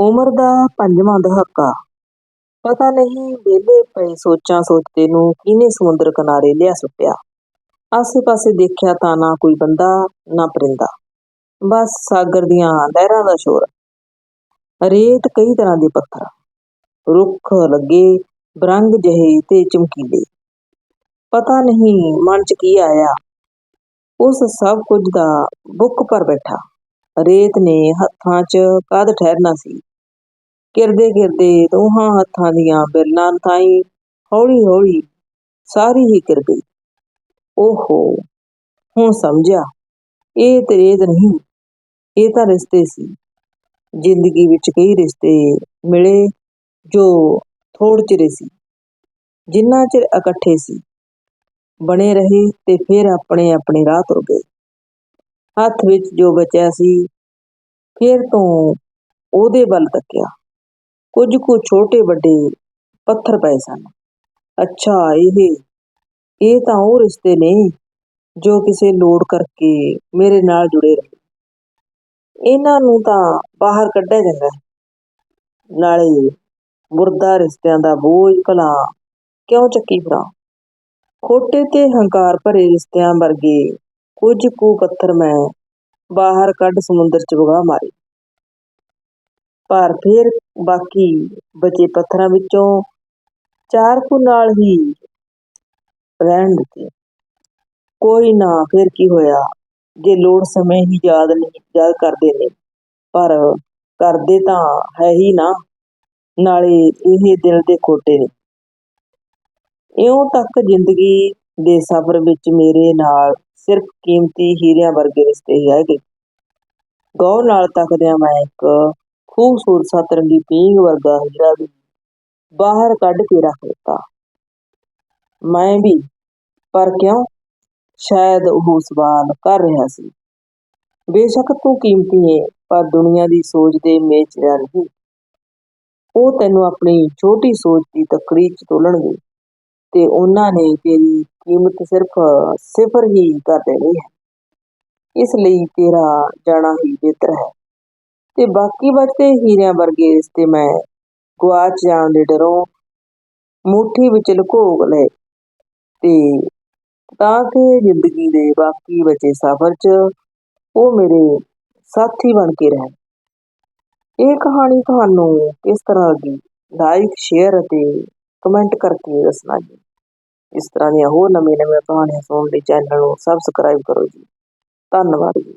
ਉਮਰ ਦਾ ਪੰਜਵਾਂ ਦਹਾਕਾ। ਪਤਾ ਨਹੀਂ, ਵਿਹਲੇ ਪਏ ਸੋਚਾਂ ਸੋਚਦੇ ਨੂੰ ਕਿਹਨੇ ਸਮੁੰਦਰ ਕਿਨਾਰੇ ਲਿਆ ਸੁੱਟਿਆ। ਆਸੇ ਪਾਸੇ ਦੇਖਿਆ ਤਾਂ ਨਾ ਕੋਈ ਬੰਦਾ, ਨਾ ਪਰਿੰਦਾ। ਬਸ ਸਾਗਰ ਦੀਆਂ ਲਹਿਰਾਂ ਦਾ ਸ਼ੋਰ। ਰੇਤ ਕਈ ਤਰ੍ਹਾਂ ਦੇ ਪੱਥਰ। ਰੁੱਖ ਲੱਗੇ, ਬਰੰਗ ਜਿਹੇ ਤੇ ਚਮਕੀਲੇ। ਪਤਾ ਨਹੀਂ, ਮਨ 'ਚ ਕੀ ਆਇਆ। ਉਸ ਸਭ ਕੁਝ ਦਾ ਬੁੱਕ ਭਰ ਬੈਠਾ। ਰੇਤ ਨੇ ਹੱਥਾਂ 'ਚ ਕਦ ਠਹਿਰਨਾ ਸੀ। ਕਿਰਦੇ ਕਿਰਦੇ ਦੋਹਾਂ ਹੱਥਾਂ ਦੀਆਂ ਬਿਰਲਾਂ ਤਾਈਂ ਹੌਲੀ ਹੌਲੀ ਸਾਰੀ ਹੀ ਕਿਰ ਗਈ। ਓਹੋ, ਹੁਣ ਸਮਝਿਆ? ਇਹ ਤੇ ਨਹੀਂ, ਇਹ ਤਾਂ ਰਿਸ਼ਤੇ ਸੀ। ਜ਼ਿੰਦਗੀ ਵਿੱਚ ਕਈ ਰਿਸ਼ਤੇ ਮਿਲੇ ਜੋ ਥੋੜ ਚਿਰੇ ਸੀ, ਜਿੰਨਾ ਚਿਰ ਇਕੱਠੇ ਸੀ। ਬਣੇ ਰਹੇ ਤੇ ਫਿਰ ਆਪਣੇ ਆਪਣੇ ਰਾਹ ਤੁਰ ਗਏ। ਹੱਥ ਵਿੱਚ ਜੋ ਬਚਿਆ ਸੀ, ਫਿਰ ਤੋਂ ਉਹਦੇ ਵੱਲ ਤੱਕਿਆ। ਕੁਝ ਕੁ ਛੋਟੇ ਵੱਡੇ ਪੱਥਰ ਪਏ ਸਨ। ਅੱਛਾ, ਇਹ ਇਹ ਤਾਂ ਉਹ ਰਿਸ਼ਤੇ ਨੇ ਜੋ ਕਿਸੇ ਲੋੜ ਕਰਕੇ ਮੇਰੇ ਨਾਲ ਜੁੜੇ ਰਹੇ। ਇਹਨਾਂ ਨੂੰ ਤਾਂ ਬਾਹਰ ਕੱਢਿਆ ਜਾਂਦਾ ਹੈ। ਨਾਲੇ ਮੁਰਦਾ ਰਿਸ਼ਤਿਆਂ ਦਾ ਬੋਝ ਭਲਾ ਕਿਉਂ ਚੱਕੀ ਫਿਰਾਂ? ਖੋਟੇ ਤੇ ਹੰਕਾਰ ਭਰੇ ਰਿਸ਼ਤਿਆਂ ਵਰਗੇ ਕੁਝ ਕੁ ਪੱਥਰ ਮੈਂ ਬਾਹਰ ਕੱਢ ਸਮੁੰਦਰ 'ਚ ਵਗਾ ਮਾਰੇ। ਪਰ ਫਿਰ ਬਾਕੀ ਬਚੇ ਪੱਥਰਾਂ ਵਿੱਚੋਂ ਚਾਰ ਕੁ ਨਾਲ ਹੀ ਰਹਿਣ ਦਿੱਤੇ। ਕੋਈ ਨਾ, ਫਿਰ ਕੀ ਹੋਇਆ? ਜੇ ਲੋੜ ਸਮੇਂ ਹੀ ਯਾਦ ਨਹੀਂ, ਯਾਦ ਕਰਦੇ ਨੇ, ਪਰ ਕਰਦੇ ਤਾਂ ਹੈ ਹੀ ਨਾ, ਨਾਲੇ ਇਹ ਦਿਲ ਦੇ ਖੋਟੇ ਨੇ। ਇਉਂ ਤੱਕ ਜ਼ਿੰਦਗੀ ਦੇ ਸਫ਼ਰ ਵਿੱਚ ਮੇਰੇ ਨਾਲ ਸਿਰਫ ਕੀਮਤੀ ਹੀਰਿਆਂ ਵਰਗੇ ਰਿਸ਼ਤੇ ਹੀ ਰਹਿ ਗਏ। ਗੌਰ ਨਾਲ ਤੱਕਦਿਆਂ ਮੈਂ ਇੱਕ ਖੂਬਸੂਰਤ ਸਤਰੰਗੀ ਪੀਂਘ ਵਰਗਾ ਹੀਰਾ ਵੀ ਬਾਹਰ ਕੱਢ ਕੇ ਰੱਖ ਦਿੱਤਾ। ਮੈਂ ਵੀ, ਪਰ ਕਿਉਂ? ਸ਼ਾਇਦ ਉਹ ਸਵਾਲ ਕਰ ਰਿਹਾ ਸੀ। ਬੇਸ਼ੱਕ ਤੂੰ ਕੀਮਤੀ ਹੈ ਪਰ ਦੁਨੀਆ ਦੀ ਸੋਚ ਦੇ ਮੇਚ ਦਾ ਨਹੀਂ। ਉਹ ਤੈਨੂੰ ਆਪਣੀ ਛੋਟੀ ਸੋਚ ਦੀ ਤਕੜੀ 'ਚ ਤੋਲਣਗੇ ਤੇ ਉਹਨਾਂ ਨੇ ਤੇਰੀ ਕੀਮਤ ਸਿਰਫ ਸਿਫਰ ਹੀ ਕਰ ਦੇਣੀ ਹੈ। ਇਸ ਲਈ ਤੇਰਾ ਜਾਣਾ ਹੀ ਬਿਹਤਰ ਹੈ। ਤੇ ਬਾਕੀ ਬਚਦੇ ਹੀਰਿਆਂ ਵਰਗੇ ਇਸ ਤੇ ਮੈਂ ਗੁਆਚ ਜਾਣ ਦੇ ਡਰੋਂ ਮੁਠੀ ਵਿੱਚ ਲੁਕੋ ਲਏ ਤੇ ਤਾਂ ਕਿ ਜ਼ਿੰਦਗੀ ਦੇ ਬਾਕੀ ਬਚੇ ਸਫ਼ਰ 'ਚ ਉਹ ਮੇਰੇ ਸਾਥੀ ਬਣ ਕੇ ਰਹਿਣ। ਇਹ ਕਹਾਣੀ ਤੁਹਾਨੂੰ ਕਿਸ ਤਰ੍ਹਾਂ ਲੱਗੀ ਲਾਈਕ, ਸ਼ੇਅਰ ਅਤੇ ਕਮੈਂਟ ਕਰਕੇ ਦੱਸਣਾ ਜੀ। ਇਸ ਤਰ੍ਹਾਂ ਦੀਆਂ ਹੋਰ ਨਵੀਆਂ ਨਵੀਆਂ ਕਹਾਣੀਆਂ ਸੁਣਨ ਲਈ ਚੈਨਲ ਨੂੰ ਸਬਸਕ੍ਰਾਈਬ ਕਰੋ ਜੀ। ਧੰਨਵਾਦ ਜੀ।